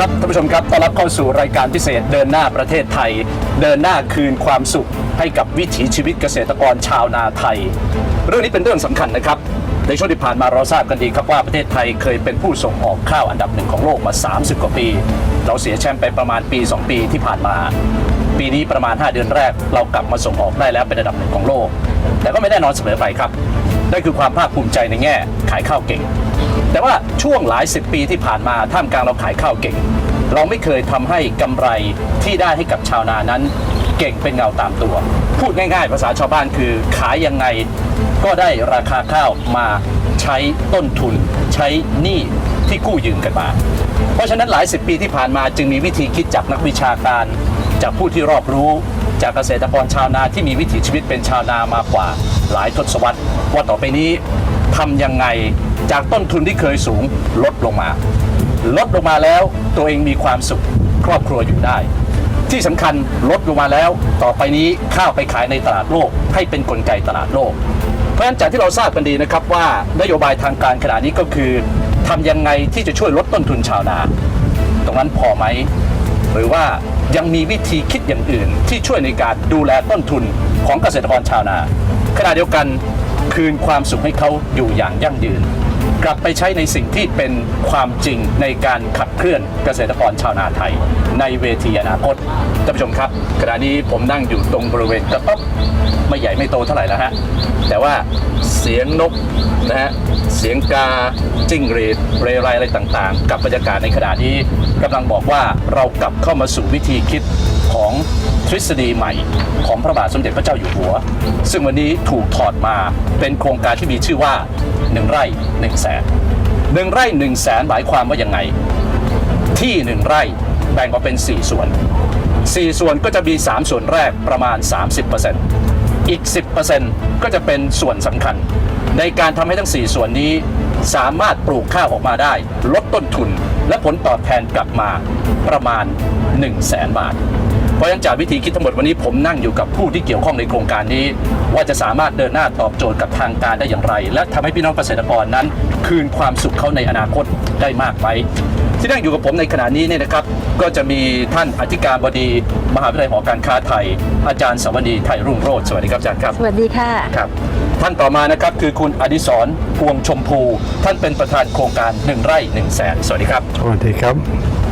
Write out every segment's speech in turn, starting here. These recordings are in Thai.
ครับท่านผู้ชมครับต้อนรับเข้าสู่รายการพิเศษเดินหน้าประเทศไทย เดินหน้าคืนความสุขให้กับวิถีชีวิตเกษตรกรชาวนาไทย เรื่องนี้เป็นเรื่องสำคัญนะครับในช่วงที่ผ่านมาเราทราบกันดีครับว่าประเทศไทยเคยเป็นผู้ส่งออกข้าวอันดับหนึ่งของโลกมา 30 กว่าปี เราเสียแชมป์ไปประมาณปี 2 ปีที่ผ่านมา ปีนี้ประมาณ 5 เดือนแรก เรากลับมาส่งออกได้แล้วเป็นอันดับหนึ่งของโลก แต่ก็ไม่แน่นอนเสมอไปครับ นั่นคือความภาคภูมิใจในแง่ ขายข้าวเก่ง แต่ว่าช่วงหลายสิบปีที่ผ่านมาท่ามกลางเราขายข้าวเก่ง เราไม่เคยทำให้กำไรที่ได้ให้กับชาวนานั้น เก่งเป็นเงาตามตัว พูดง่ายๆ ภาษาชาวบ้านคือขายยังไงก็ได้ราคาข้าวมาใช้ต้นทุน ใช้หนี้ที่กู้ยืมกันมา เพราะฉะนั้นหลายสิบปีที่ผ่านมาจึงมีวิธีคิดจากนักวิชาการจากผู้ที่รอบรู้ จากเกษตรกรชาวนาที่มีวิถีชีวิตเป็นชาวนามากว่าหลายทศวรรษ ว่าต่อไปนี้ทำยังไงจากต้นทุนที่เคยสูงลดลงมา ลดลงมาแล้วตัวเองมีความสุขครอบครัวอยู่ได้ ที่สำคัญลดลงมาแล้ว ต่อไปนี้ข้าวไปขายในตลาดโลก ให้เป็นกลไกตลาดโลก เพราะฉะนั้นจากที่เราทราบกันดีนะครับว่านโยบายทางการขณะนี้ก็คือทำยังไงที่จะช่วยลดต้นทุนชาวนา ตรงนั้นพอไหมหรือว่า ยังมีวิธีคิดอย่างอื่น ที่ช่วยในการดูแลต้นทุนของเกษตรกรชาวนาขณะเดียวกันคืนความสุขให้เขาอยู่อย่างยั่งยืน กลับไปใช้ในสิ่งที่เป็นความจริงในการขับเคลื่อนเกษตรกรชาวนาไทย ในเวทีอนาคตท่านผู้ชมครับขณะนี้ผมนั่งอยู่ตรงบริเวณกระต๊อบไม่ใหญ่ไม่โตเท่าไหร่แล้วฮะแต่ว่าเสียงนกนะฮะเสียงกาจิ้งหรีดเรไรอะไรต่างๆ กับบรรยากาศในขณะนี้กำลังบอกว่าเรากลับเข้ามาสู่วิธีคิดของ ทฤษฎีใหม่ของพระบาทสมเด็จพระเจ้าอยู่หัว ซึ่งวันนี้ถูกถอดมาเป็นโครงการที่มีชื่อว่าหนึ่งไร่หนึ่งแสนหนึ่งไร่หนึ่งแสนหมายความว่ายังไง ที่หนึ่งไร่แบ่งออกเป็น 4 ส่วน 4 ส่วนก็จะมี 3 ส่วนแรกประมาณ 30%อีก 10%ก็จะเป็นส่วนสำคัญ ในการทำให้ทั้ง 4 ส่วนนี้ สามารถปลูกข้าวออกมาได้ ลดต้นทุน และผลตอบแทนกลับมาประมาณ 1 0 0 0 0แสนบาท เพราะฉะนั้นจากวิธีคิดทั้งหมดวันนี้ผมนั่งอยู่กับผู้ที่เกี่ยวข้องในโครงการนี้ ว่าจะสามารถเดินหน้าตอบโจทย์กับทางการได้อย่างไร และทำให้พี่น้องเกษตรกรนั้น คืนความสุขเขาในอนาคตได้มากไหมที่นั่งอยู่กับผมในขณะนี้เนี่ยนะครับ ก็จะมีท่านอธิการบดี มหาวิทยาลัยหอการค้าไทย อาจารย์สวัสดีไทยรุ่งโรจน์สวัสดีครับอาจารย์ครับ สวัสดีค่ะครับ ท่านต่อมานะครับคือคุณอดิศรพวงชมพู ท่านเป็นประธานโครงการหนึ่งไร่หนึ่งแสนสวัสดีครับ สวัสดีครับ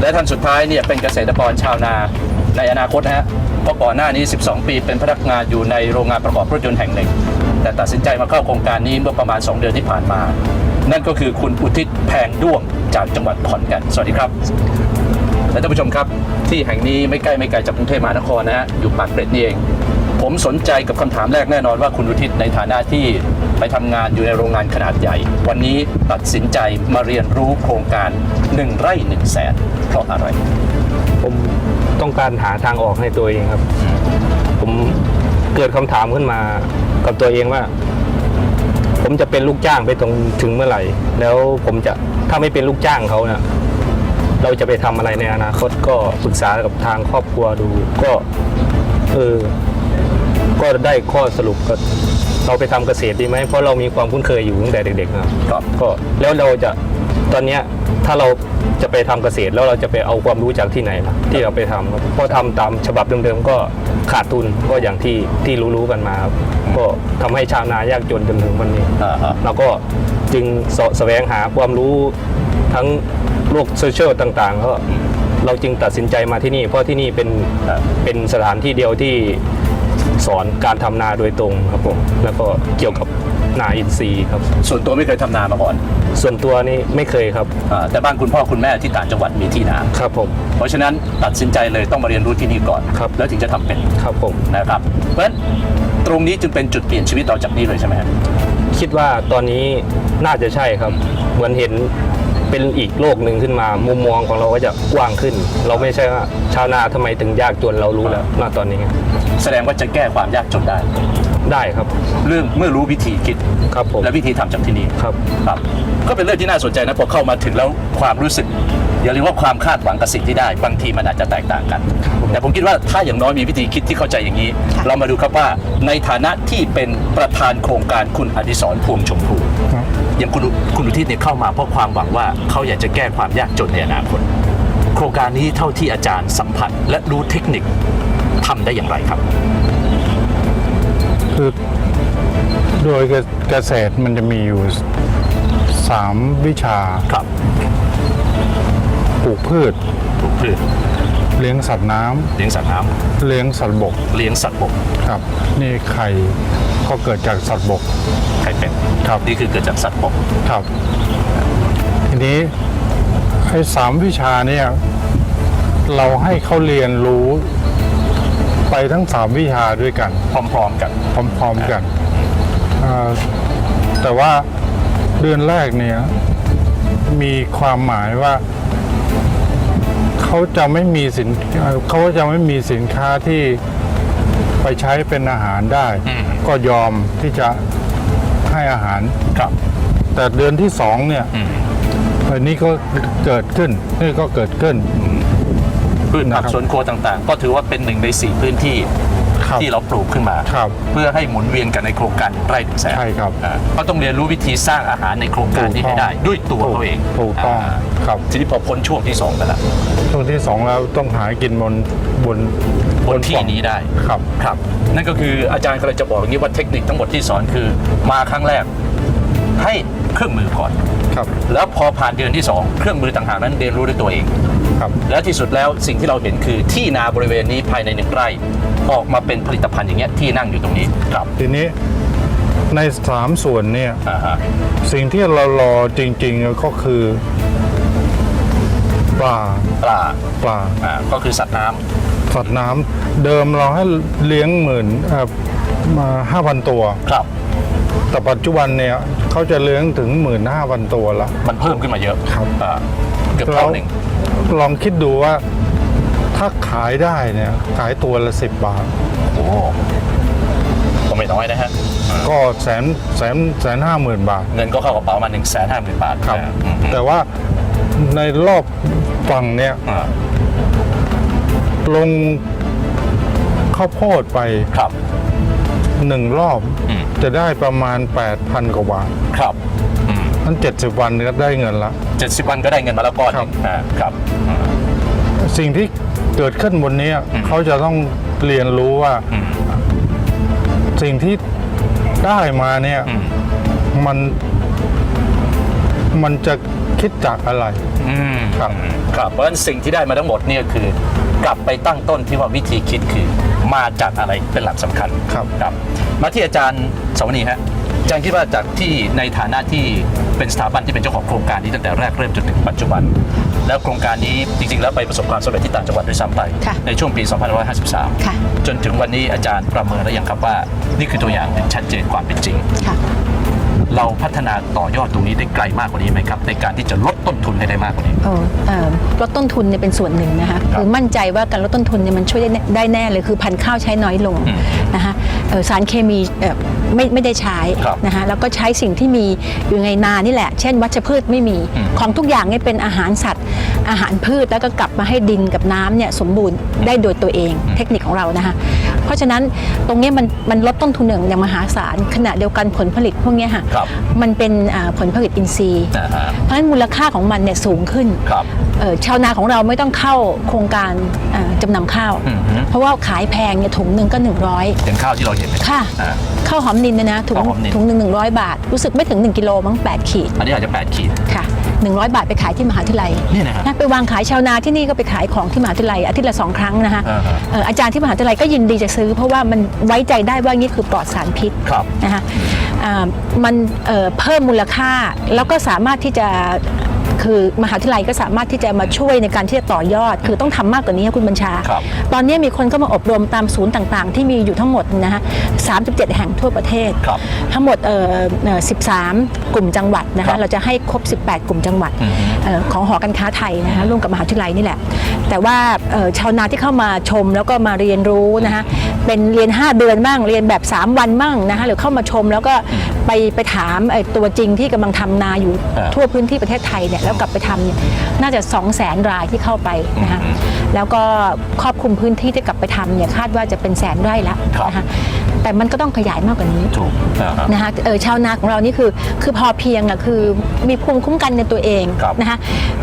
และท่านสุดท้ายเนี่ยเป็นเกษตรกรชาวนา ในอนาคตนะฮะเพราะก่อนหน้านี้ 12 ปีเป็นพนักงานอยู่ในโรงงานประกอบรถยนต์แห่งหนึ่ง แต่ตัดสินใจมาเข้าโครงการนี้เมื่อประมาณ 2 เดือนที่ผ่านมา นั่นก็คือคุณอุทิศแพงด้วงจากจังหวัดขอนแก่นสวัสดีครับและท่านผู้ชมครับ ที่แห่งนี้ไม่ใกล้ไม่ไกลจากกรุงเทพมหานครนะฮะอยู่ปากเกร็ดนี่เอง ผมสนใจกับคำถามแรกแน่นอนว่าคุณอุทิศในฐานะที่ไปทำงานอยู่ในโรงงานขนาดใหญ่ วันนี้ตัดสินใจมาเรียนรู้โครงการหนึ่งไร่หนึ่งแสนเพราะอะไร ผมต้องการหาทางออกให้ตัวเองครับ ผมเกิดคำถามขึ้นมากับตัวเองว่า ผมจะเป็นลูกจ้างไปตรงถึงเมื่อไหร่ แล้วผมจะถ้าไม่เป็นลูกจ้างเขาเนะเราจะไปทำอะไรในอนาคตก็ปรึกษากับทางครอบครัวดูก็เออ ก็ได้ข้อสรุปก็เราไปทำเกษตรดีไหมเพราะเรามีความคุ้นเคยอยู่ตั้งแต่เด็กๆนะครับครับก็แล้วเราจะตอนเนี้ยถ้าเราจะไปทำเกษตรแล้วเราจะไปเอาความรู้จากที่ไหนล่ะที่เราไปทำครับเพราะทำตามฉบับเดิมๆก็ขาดทุนก็อย่างที่ที่รู้ๆกันมาครับก็ทำให้ชาวนายากจนจนถึงวันนี้อ่าฮะเราก็จึงเสาะแสวงหาความรู้ทั้งโลกโซเชียลต่างๆก็เราจึงตัดสินใจมาที่นี่ เพราะที่นี่เป็นครับเป็นสถานที่เดียวที่ สอนการทำนาโดยตรงครับผมแล้วก็เกี่ยวกับนาอินทรีย์ครับ ส่วนตัวไม่เคยทำนามาก่อน ส่วนตัวนี่ไม่เคยครับอ่าแต่บ้านคุณพ่อคุณแม่ที่ต่างจังหวัดมีที่นาครับผมเพราะฉะนั้นตัดสินใจเลยต้องมาเรียนรู้ที่นี่ก่อนครับแล้วถึงจะทำเป็นครับผมนะครับ เพราะฉะนั้นตรงนี้จึงเป็นจุดเปลี่ยนชีวิตต่อจากนี้เลยใช่ไหมครับคิดว่าตอนนี้น่าจะใช่ครับเหมือนเห็น เป็นอีกโลกหนึ่งขึ้นมา มุมมองของเราก็จะกว้างขึ้น เราไม่ใช่ว่าชาวนาทำไมถึงยากจนเรารู้แล้วณตอนนี้ แสดงว่าจะแก้ความยากจนได้ ได้ครับ เรื่องเมื่อรู้วิธีคิดครับผมและวิธีทำจากที่นี่ครับครับ ก็เป็นเรื่องที่น่าสนใจนะพอเข้ามาถึงแล้วความรู้สึก อย่าลืมว่าความคาดหวังกับสิ่งที่ได้ บางทีมันอาจจะแตกต่างกัน แต่ผมคิดว่าถ้าอย่างน้อยมีวิธีคิดที่เข้าใจอย่างนี้ เรามาดูครับว่าในฐานะที่เป็นประธานโครงการคุณอดิศรพวงชมพูอย่างคุณอุคุณอุทิศเนี่ยเข้ามาเพราะความหวังว่าเขาอยากจะแก้ความยากจนในอนาคตโครงการนี้เท่าที่อาจารย์สัมผัส และรู้เทคนิคทำได้อย่างไรครับ คือโดยเกษตรมันจะมีอยู่สามวิชาครับ ปลูกพืช ปลูกพืชเลี้ยงสัตว์น้ำเลี้ยงสัตว์น้เลี้ยงสัตว์บกำเลี้ยงสัตว์บกครับ นี่ไข่ก็เกิดจากสัตว์บก ไข่เป็ดครับ นี่คือเกิดจากสัตว์บกครับ ทีนี้ไอ้สามวิชาเนี่ยเราให้เขาเรียนรู้ ไปทั้งสามวิชาด้วยกัน พร้อมๆกัน พร้อมๆกันเอ่อแต่ว่าเดือนแรกเนี่ยมีความหมายว่า เขาจะไม่มีสินเอ่อเขาจะไม่มีสินค้าที่ไปใช้เป็นอาหารได้อืมก็ยอมที่จะให้อาหารครับ แต่เดือนที่สองเนี่ยอืมอันนี้ก็เกิดขึ้นนี่ก็เกิดขึ้นพืชผักนะครับสวนครัวต่างๆ ก็ถือว่าเป็นหนึ่งในสี่พื้นที่ ครับที่เราปลูกขึ้นมา ครับเพื่อให้หมุนเวียนกันในโครงการไร่ถึงแสนใช่ครับ อ่าก็ต้องเรียนรู้วิธีสร้างอาหารในโครงการนี้ให้ได้ ด้วยตัวเขาเองถูกต้องาครับทีนี้พอพ้นช่วงที่สองไปแล้ว ช่วงที่สองแล้วต้องหากินบนบนบนที่นี้ได้ ครับ ครับนั่นก็คืออาจารย์กำลังจะบอกอย่างนี้ว่าเทคนิคทั้งหมดที่สอนคือมาครั้งแรก ให้เครื่องมือก่อน ครับแล้วพอผ่านเดือนที่สองเครื่องมือต่างหากนั้นเรียนรู้ด้วยตัวเอง ครับ และที่สุดแล้วสิ่งที่เราเห็นคือที่นาบริเวณนี้ภายในหนึ่งไร่ ออกมาเป็นผลิตภัณฑ์อย่างเงี้ยที่นั่งอยู่ตรงนี้ครับทีนี้ในสามส่วนเนี่ยอ่าฮะสิ่งที่เรารอจริงๆก็คือปลาปลาปลาอ่าก็คือสัตว์น้ำ สัตว์น้ำเดิมเราให้เลี้ยงหมื่นเอ่อมาห้าพันตัว ครับ แต่ปัจจุบันเนี่ยเขาจะเลี้ยงถึงหมื่นห้าพันตัวละ มันเพิ่มขึ้นมาเยอะครับ อ่าเกือบแล้เท่าวหนึ่งลองคิดดูว่า ถ้าขายได้เนี่ยขายตัวละสิบบาท โอ้ก็ไม่น้อยนะฮะอ่าก็แสนแสนแสนห้าหมื่นบาท เงินก็เข้ากระเป๋ามา1นึ่งแสนห้าหมื่นบาทครับอ่าอืมแต่ว่าในรอบฝั่งเนี่ยอ่าลงข้าวโพดไปครับ หนึ่งรอบอืม จะได้ประมาณ 8,000 กว่าบาทครับอืมนั้น70 วันก็ได้เงินละ เจ็ดสิบวันก็ได้เงินมาแล้วก้อนหนึ่งอ่าครับอ่าสิ่งที่ เกิดขึ้นบนนี้อืมเขาจะต้องเรียนรู้ว่าอืมสิ่งที่ได้มาเนี่ยอืมมันมันจะคิดจากอะไรอืมครับครับ เพราะฉะนั้นสิ่งที่ได้มาทั้งหมดเนี่ยคือกลับไปตั้งต้นที่ว่าวิธีคิดคือมาจากอะไรเป็นหลักสำคัญครับครับ มาที่อาจารย์สวนีฮะ อาจารย์คิดว่าจากที่ในฐานะที่เป็นสถาบันที่เป็นเจ้าของโครงการนี้ตั้งแต่แรกเริ่มจนถึงปัจจุบัน แล้วโครงการนี้จริงๆ แล้วไปประสบความสำเร็จที่ต่างจังหวัดด้วยซ้ำไป ค่ะในช่วงปี2553ค่ะจนถึงวันนี้อาจารย์ประเมินแล้วยังครับว่า นี่คือตัวอย่างหนึ่งชัดเจนความเป็นจริง ค่ะ เราพัฒนาต่อยอดตรงนี้ได้ไกลมากกว่านี้ไหมครับ ในการที่จะลด ต้นทุนให้ได้มากกว่านี้เออเอ่อลดต้นทุนเนี่ยเป็นส่วนหนึ่งนะคะครับคือมั่นใจว่าการลดต้นทุนเนี่ยมันช่วยได้แน่ได้แน่เลยคือพันธุ์ข้าวใช้น้อยลงอืมนะคะเอ่อสารเคมีเอ่อไม่ไม่ได้ใช้ครับนะคะแล้วก็ใช้สิ่งที่มีอยู่ในนานี่แหละ เช่น วัชพืชไม่มีอืมของทุกอย่างเนี่ยเป็นอาหารสัตว์ อาหารพืชแล้วก็กลับมาให้ดินกับน้ำเนี่ยสมบูรณ์ได้โดยตัวเอง เทคนิคของเรานะคะ เพราะฉะนั้นตรงเนี้ยมันมันลดต้นทุนอย่างอย่างมหาศาลขณะเดียวกันผลผลิตพวกเนี้ยค่ะครับมันเป็นอ่าผลผลิตอินทรีย์นะฮะเพราะฉะนั้นมูลค่าของมันเนี่ยสูงขึ้นครับเอ่อชาวนาของเราไม่ต้องเข้าโครงการอ่าจำนำข้าวอืมฮึเพราะว่าขายแพงเนี่ยถุงหนึ่งก็ 100อย่างข้าวที่เราเห็นเนยค่ะอ่าข้าวหอมนินเนี่ยนะถุงข้าวหอมนิลถุงหนึ่งหนึ่งร้อยบาท รู้สึกไม่ถึง 1กิโลมั้ง8ขีด อันนี้อาจจะ 8 ขีดค่ะ 100 บาทไปขายที่มหาวิทยาลัยนี่นะฮะ ไปวางขายชาวนาที่นี่ก็ไปขายของที่มหาวิทยาลัยอาทิตย์ละสองครั้งนะคะอ่าฮะ เอ่ออาจารย์ที่มหาวิทยาลัยก็ยินดีจะซื้อ เพราะว่ามันไว้ใจได้ว่านี่คือปลอดสารพิษ ครับ นะคะอ่ามันเอ่อเพิ่มมูลค่าแล้วก็สามารถที่จะ คือมหาวิทยาลัยก็สามารถที่จะมาช่วยในการที่จะต่อยอด คือต้องทำมากกว่านี้ค่ะคุณบัญชาครับตอนนี้มีคนเข้ามาอบรมตามศูนย์ต่างๆ ที่มีอยู่ทั้งหมดนะคะ37แห่งทั่วประเทศครับทั้งหมดเอ่อเอ่อ13กลุ่มจังหวัดนะครัคะบเราจะให้ครบ 18 กลุ่มจังหวัดอือฮึเอ่อของหอการค้าไทยนะคะร่วมกับมหาวิทยาลัยนี่แหละ แต่ว่าเอ่อชาวนาที่เข้ามาชมแล้วก็มาเรียนรู้นะคะเป็นเรียน 5 เดือนบ้างเรียนแบบ 3 วันบ้างนะคะหรือเข้ามาชมแล้วก็ไปไปถามเอ่อตัวจริงที่กำลังทำนาอยู่อ่าทั่วพื้นที่ประเทศไทยเนี่ยแล้วกลับไปทำเนี่ยน่าจะ 2 0 0แสนรายที่เข้าไปนะคะอืมแล้วก็ครอบคลุมพื้นที่ที่กลับไปทำเนี่ยคาดว่าจะเป็นแสนไร่ละครับนะคะ แต่มันก็ต้องขยายมากกว่านี้ถูกอ่าฮะนะคะเออชาวนาของเรานี่คือคือพอเพียงอะคือมีภูมิคุ้มกันในตัวเองครับนะคะ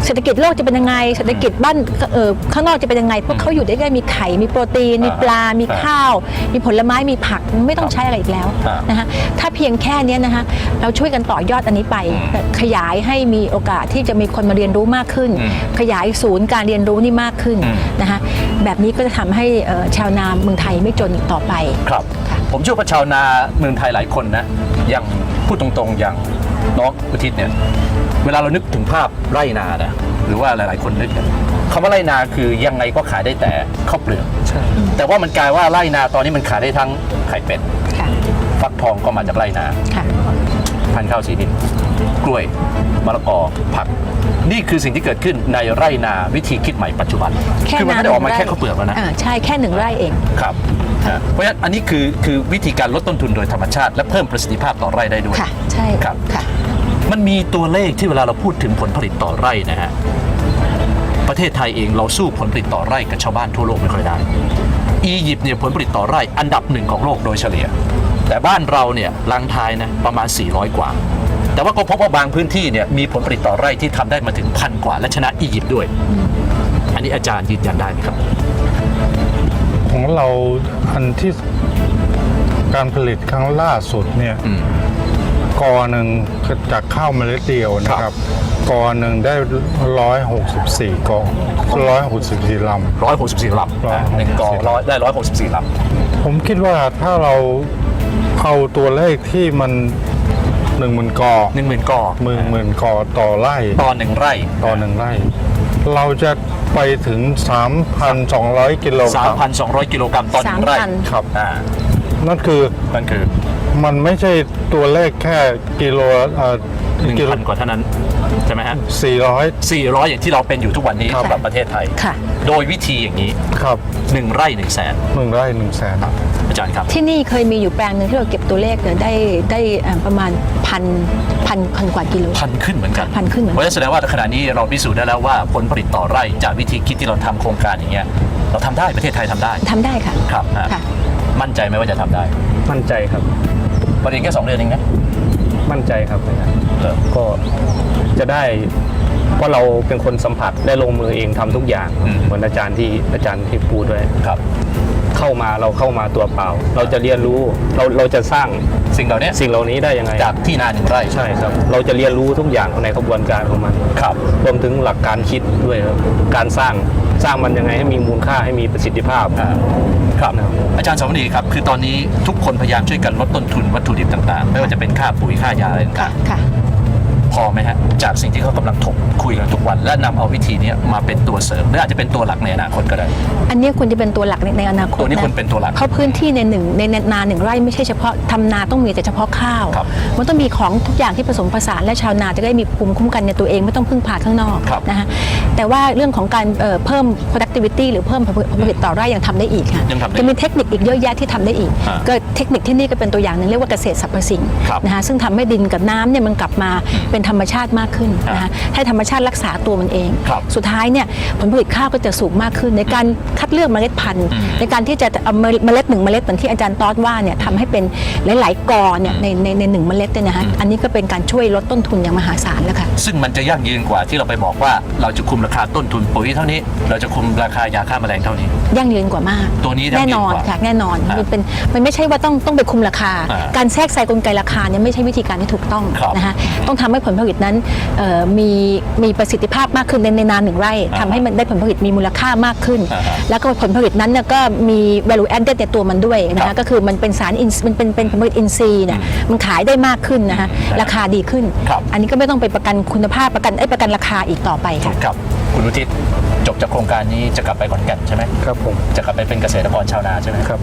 เศรษฐกิจโลกจะเป็นยังไงเศรษฐกิจบ้านเออข้างนอกจะเป็นยังไงพวกเขาอยู่ได้ได้มีไข่มีโปรตีน มีปลา มีอ่าข้าว มีผลไม้มีผักไม่ต้องใช้อะไรอีกแล้วอ่านนะคะถ้าเพียงแค่เนี้ยนะคะเราช่วยกันต่อยอดอันนี้ไปขยายให้มีโอกาสที่จะมีคนมาเรียนรู้มากขึ้น อืมขยายศูนย์การเรียนรู้นี่มากขึ้นอืม นะคะแบบนี้ก็จะทำให้เอ่อชาวนาเมืองไทยไม่จนอีกต่อไป ครับค่ะ ผมเชื่อว่าชาวนาเมืองไทยหลายคนนะอย่างพูดตรงๆอย่างน้องอุทิศเนี่ยเวลาเรานึกถึงภาพไร่นานะหรือว่าหลายๆ คนนึกเนี่ยคำว่าไร่นาคือยังไงก็ขายได้แต่ข้าวเปลือกใช่แต่ว่ามันกลายว่าไร่นาตอนนี้มันขายได้ทั้งไข่เป็ดค่ะฟักทองก็มาจากไร่นาค่ะพันธุ์ข้าวสีดิน กล้วยมะละกอผัก นี่คือสิ่งที่เกิดขึ้นในไร่นาวิธีคิดใหม่ปัจจุบันคือมันไม่ได้ออกมาแค่ข้าวเปลือกแล้วนะาใช่แค่หนึ่งไร่เอง ครับนะเพราะฉะนั้นอันนี้คือคือวิธีการลดต้นทุนโดยธรรมชาติ และเพิ่มประสิทธิภาพต่อไร่ได้ด้วยค่ะ ใช่ครับ ค่ะ มันมีตัวเลขที่เวลาเราพูดถึงผลผลิตต่อไร่นะฮะ ประเทศไทยเองเราสู้ผลผลิตต่อไร่กับชาวบ้านทั่วโลกไม่ค่อยได้ อียิปต์เนี่ยผลผลิตต่อไร่อันดับหนึ่งของโลกโดยเฉลี่ย แต่บ้านเราเนี่ยลังทายนะประมาณ 400 กว่า แต่ว่าก็พบว่าบางพื้นที่เนี่ยมีผลผลิตต่อไร่ที่ทำได้มาถึงพันกว่า และชนะอียิปต์ด้วย อันนี้อาจารย์ยืนยันได้ไหมครับ ของเราอันที่การผลิตครั้งล่าสุดเนี่ยอืมกอหนึ่งจากข้าวเมล็ดเดียวนะคครัรับบกอหนึ่งได้ร้อยหกสิบสี่กอร้อยหกสิบสี่ล164ลำนะหนึ่งกอร้อยได้164ลำำผมคิดว่าถ้าเราเอาตัวเลขที่มัน หนึ่งหมื่นกอหนึ่งหมื่นกอหมื่นหมื่นกอต่อไร่ต่อหนึ่งไร่ต่อหนึ่งไร่ เราจะไปถึง 3,200 กิโลกสารัมมพันสองร้อยกิโลกรัมต่อหนึ่งไร่3,000ครับอ่านั่นคือนั่นคือ มันไม่ใช่ตัวเลขแค่กิโลเอ่อหนึ่งกิโลพันกว่าเท่านั้น ใช่ไหมฮะสี่ร้อยสี่ร้อยอย่างที่เราเป็นอยู่ทุกวันนี้ครับสำหรับประเทศไทย ค่ะ โดยวิธีอย่างนี้ ครับหนึ่งไร่หนึ่งแสนหนึ่งไร่หนึ่งแสน อาจารย์ครับ ที่นี่เคยมีอยู่แปลงหนึ่งที่เราเก็บตัวเลขเนี่ยได้ได้เอ่อประมาณพันพันพันกว่ากิโล พันขึ้นเหมือนกันพันขึ้นเหมือนกัน เพราะฉะนั้นแสดงว่าขณะนี้เราพิสูจน์ได้แล้วว่าผลผลิตต่อไร่จากวิธีคิดที่เราทำโครงการอย่างเงี้ยเราทำได้ประเทศไทยทำได้ทำได้ค่ะ ครับฮะค่ะ มั่นใจไหมว่าจะทำได้ มั่นใจครับ ประเด็นแค่สองเดือนเองนะมั่นใจครับอาจารย์เหรอก็จะได้เพราะเราเป็นคนสัมผัสได้ลงมือเองทำทุกอย่าง อืม เหมือนอาจารย์ที่อาจารย์ที่พูดด้วย ครับ เข้ามาเราเข้ามาตัวเปล่า เราจะเรียนรู้เราเราจะสร้างสิ่งเหล่านี้สิ่งเหล่านี้ได้ยังไงจากที่นาหนึ่งไร่ใช่ครับ เราจะเรียนรู้ทุกอย่างในกระบวนการของมัน ครับ รวมถึงหลักการคิดด้วยครับการสร้าง สร้างมันยังไงให้มีมูลค่าให้มีประสิทธิภาพอ่าครับครับอาจารย์สมณีครับ คือตอนนี้ทุกคนพยายามช่วยกันลดต้นทุนวัตถุดิบต่างๆ ไม่ว่าจะเป็นค่าปุ๋ยค่ายาอะไรค่ะต่างค่ะๆ พอไหมฮะจากสิ่งที่เขากำลังถกคุยกันทุกวัน และนำเอาวิธีนี้มาเป็นตัวเสริมหรืออาจจะเป็นตัวหลักในอนาคตก็ได้ อันนี้ควรจะเป็นตัวหลักในในอนาคตตัวนี้ควรเป็นตัวหลักเพราะพื้นที่ในหนึ่งในนาหนึ่งไร่ไม่ใช่เฉพาะทำนาต้องมีแต่เฉพาะข้าวครับมันต้องมีของทุกอย่างที่ผสมผสานและชาวนาจะได้มีภูมิคุ้มกันในตัวเองไม่ต้องพึ่งพาข้างนอกครับนะคะแต่ว่าเรื่องของการเอ่อเพิ่ม productivity หรือเพิ่มผลผลิตต่อไร่ยังทำได้อีกค่ะยังทำได้จะมีเทคนิคอีกเยอะแยะที่ทำได้อีกอ่าก็เทคนิคที่นี่ก็เป็นตัวอย่างหนึ่งเรียกว่าเกษตรสรรพสิ่งครับนะคะซึ่งทำให้ดินกับน้ำเนี่ยมันกลับมาเป็นธรรมชาติมากขึ้นนะคะให้ธรรมชาติรักษาตัวมันเองครับสุดท้ายเนี่ยผลผลิตข้าวก็จะสูงมากขึ้น ในการคัดเลือกเมล็ดพันธุ์อืมในการที่จะเอาเมล็ดหนึ่งเมล็ดเหมือนที่อาจารย์ตอดว่าเนี่ยทำให้เป็นหลาย ๆกอเนี่ยในในในหนึ่งเมล็ดเนี่ยนะคะอันนี้ก็เป็นการช่วยลดต้นทุนอย่างมหาศาลแล้วค่ะซึ่งมันจะยั่งยืนกว่าที่เราไปบอกว่าเราจะคุมราคาต้นทุนปุ๋ยเท่านี้ เราจะคุมราคายาฆ่าแมลงเท่านี้ ยั่งยืนกว่ามาก ตัวนี้ยั่งยืนแน่นอนกว่าค่ะแน่นอนอ่ามัมันเป็นมันไม่ใช่ว่าต้องต้องไปคุมราคาอ่าการแทรกใส่กลไกราคาเนี่ยไม่ใช่วิธีการที่ถูกต้องครับนะคะต้องทำให้ผลผลิตนั้นเอ่อมีมีประสิทธิภาพมากขึ้นในในนานหนึ่งไร่อ่าทำให้มันได้ผลผลิตมีมูลค่ามากขึ้นอ่าฮะแล้วก็ผลผลิตนั้นเนี่ยก็มี value added ในตัวมันด้วยนะครัคะบก็คือมันเป็นสารอินมันเป็นเป็นผลผลิตอินทรีย์เนี่ยมันขายได้มากขึ้นนะคะราคาดีขึ้นครับอันนี้ก็ไม่ต้องไปประกันคุณภาพประกันไอ้ยประกันราคาอีกต่อไปค่ะ ครับคุณอุทิศจบจากโครงการนี้จะกลับไปขอนแก่นใช่ไหมครับผมจะกลับไปเป็นเกษตรกรชาวนาใช่ไหมครับ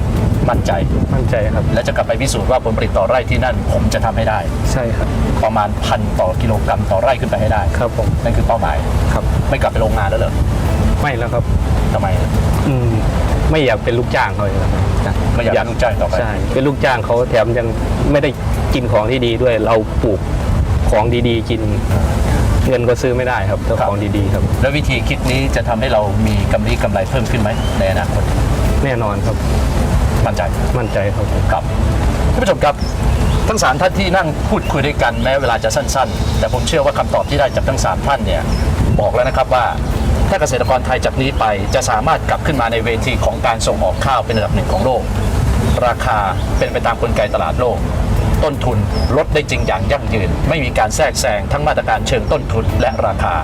มั่นใจมั่นใจครับ และจะกลับไปพิสูจน์ว่าผลผลิตต่อไร่ที่นั่นผมจะทำให้ได้ ใช่ครับ ประมาณพันต่อกิโลกรัมต่อไร่ขึ้นไปให้ได้ครับผมนั่นคือเป้าหมายครับ ไม่กลับไปโรงงานแล้วเหรอไม่แล้วครับทำไมอืมไม่อยากเป็นลูกจ้างเขาเลยครับไม่อยากเป็นลูกจ้างต่อไปใช่เป็นลูกจ้างเขาแถมยังไม่ได้กินของที่ดีด้วย เราปลูกของดีๆกิน เงินก็ซื้อไม่ได้ครับถ้าของดีๆครับ แล้ววิธีคิดนี้จะทำให้เรามีกำไรกำไรเพิ่มขึ้นไหมในอนาคตแน่นอนครับมั่นใจ มั่นใจครับ ครับท่านผู้ชมครับทั้งสามท่านที่นั่งพูดคุยด้วยกันแม้เวลาจะสั้นๆ แต่ผมเชื่อว่าคำตอบที่ได้จากทั้งสามท่านเนี่ยบอกแล้วนะครับว่าถ้าเกษตรกรไทยจากนี้ไปจะสามารถกลับขึ้นมาในเวทีของการส่งออกข้าวเป็นอันดับหนึ่งของโลก ราคาเป็นไปตามกลไกตลาดโลก ต้นทุน ลดได้จริงอย่างยั่งยืน ไม่มีการแทรกแซงทั้งมาตรการเชิงต้นทุนและราคา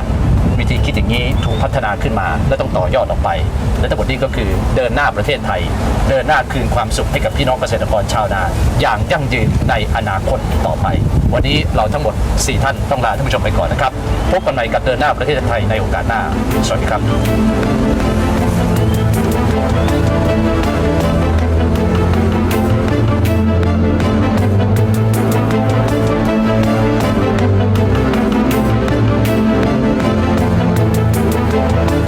วิธีคิดอย่างนี้ถูกพัฒนาขึ้นมา และต้องต่อยอดออกไป และทั้งหมดนี้ก็คือเดินหน้าประเทศไทย เดินหน้าคืนความสุขให้กับพี่น้องเกษตรกรชาวนา อย่างยั่งยืนในอนาคตต่อไป วันนี้เราทั้งหมด 4 ท่านต้องลาท่านผู้ชมไปก่อนนะครับพบกันใหม่กับเดินหน้าประเทศไทยในโอกาสหน้าสวัสดีครับ